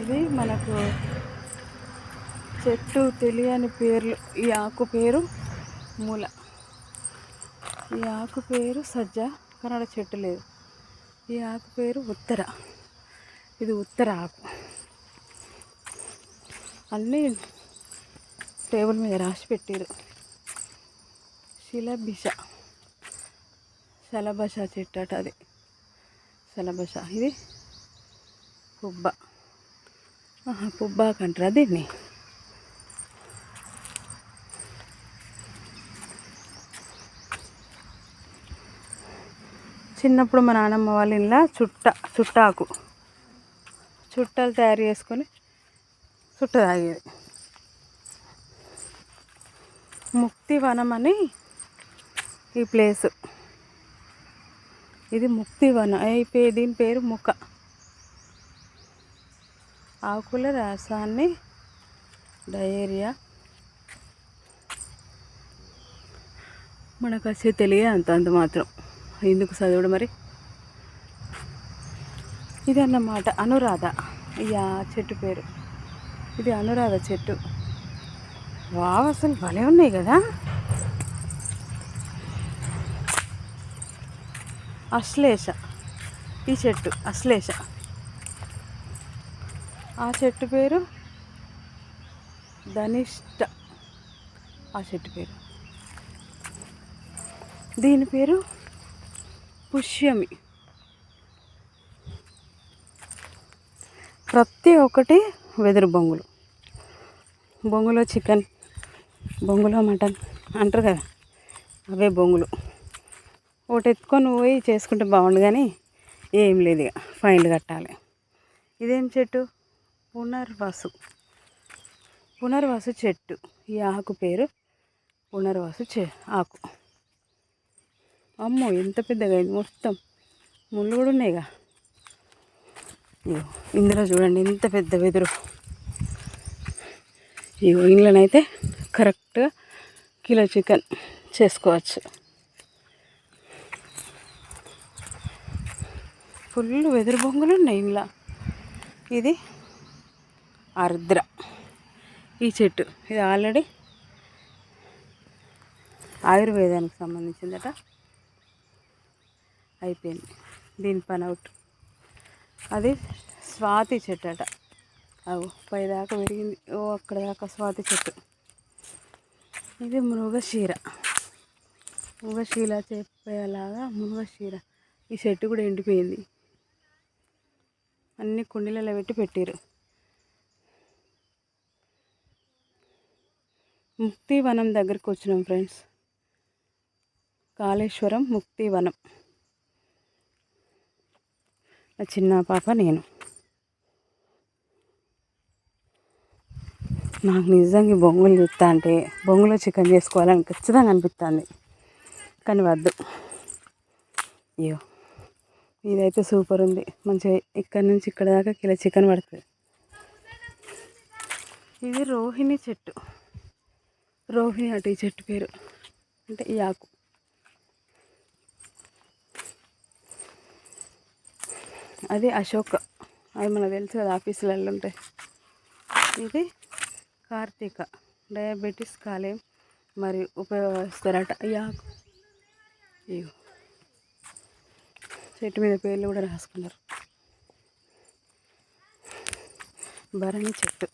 ఇది మనకు చెట్టు తెలియని పేర్లు. ఈ ఆకు పేరు మూల. ఈ ఆకు పేరు సజ్జ. కన్నడ చెట్టు లేదు. ఈ ఆకు పేరు ఉత్తర. ఇది ఉత్తర ఆకు. అన్నీ టేబుల్ మీద రాసి పెట్టారు. శిలభిష. శలభష చెట్టు అట అది. శలభష. ఇది పుబ్బ. పుబ్బాకు అంటారా దీన్ని. చిన్నప్పుడు మా నాన్నమ్మ వాళ్ళ ఇంట్లో చుట్ట చుట్టాకు. చుట్టాలు తయారు చేసుకొని చుట్ట తాగేది. ముక్తి వనం అని ఈ ప్లేస్. ఇది ముక్తి వనం పే దీని పేరు ముఖ. ఆకుల రసాన్ని డయేరియా. మనకు వచ్చే తెలియ అంత అంత మాత్రం. ఎందుకు చదవడం మరి? ఇది అన్నమాట అనురాధ. ఇయా చెట్టు పేరు. ఇది అనురాధ చెట్టు. వావ్ అసలు భలే ఉన్నాయి కదా. అశ్లేష. ఈ చెట్టు అశ్లేష. ఆ చెట్టు పేరు ధనిష్ట. ఆ చెట్టు పేరు. దీని పేరు పుష్యమి. ప్రతి ఒక్కటి వెదురు బొంగులు. బొంగులో చికెన్ బొంగులో మటన్ అంటారు కదా అవే బొంగులు. ఒకటి ఎత్తుకొని పోయి చేసుకుంటే బాగుండు కానీ ఏం లేదు ఇక ఫైన్లు కట్టాలి. ఇదేం చెట్టు? పునర్వసు. పునర్వసు చెట్టు. ఈ ఆకు పేరు పునర్వసు చె ఆకు. అమ్మో ఎంత పెద్దగా అయింది మొత్తం. ముళ్ళు కూడా ఉన్నాయిగా. ఇందులో చూడండి ఎంత పెద్ద వెదురు. ఇగో ఇండ్లనైతే కరెక్ట్గా కిలో చికెన్ చేసుకోవచ్చు. ఫుల్ వెదురు బొంగులు ఉన్నాయి ఇంట్లో ఇది ఆర్ద్ర. ఈ చెట్టు ఇది ఆల్రెడీ ఆయుర్వేదానికి సంబంధించిందట. అయిపోయింది. దీని పని అవుట్. అది స్వాతి చెట్టు అట అవు పైదాకా పెరిగింది ఓ అక్కడ దాకా స్వాతి చెట్టు. ఇది మృగశీర మృగశీల చెప్పేలాగా మృగశీర ఈ చెట్టు కూడా ఎండిపోయింది. అన్ని కుండీలలో పెట్టి పెట్టారు ముక్తివనం దగ్గరికి వచ్చినాం ఫ్రెండ్స్. కాళేశ్వరం ముక్తివనం. నా చిన్న పాప నేను. నాకు నిజంగా బొంగులు చూస్తా అంటే బొంగులో చికెన్ చేసుకోవాలని ఖచ్చితంగా అనిపిస్తుంది. కానీ వద్దు. అయ్యో ఇదైతే సూపర్ ఉంది. మంచిగా ఇక్కడ నుంచి ఇక్కడ దాకా కిలో చికెన్ పడుతుంది. ఇది రోహిణి చెట్టు. రోహిణి అటు ఈ చెట్టు పేరు. అంటే ఈ ఆకు. అది అశోక్. అది మనకు తెలుసు కదా ఆఫీసులలో ఉంటాయి ఇది కార్తీక. డయాబెటీస్ కాలేయం మరియు ఉపయోగిస్తారట ఈ ఆకు. ఇగో. చెట్టు మీద పేర్లు కూడా రాసుకున్నారు. భరణి చెట్టు.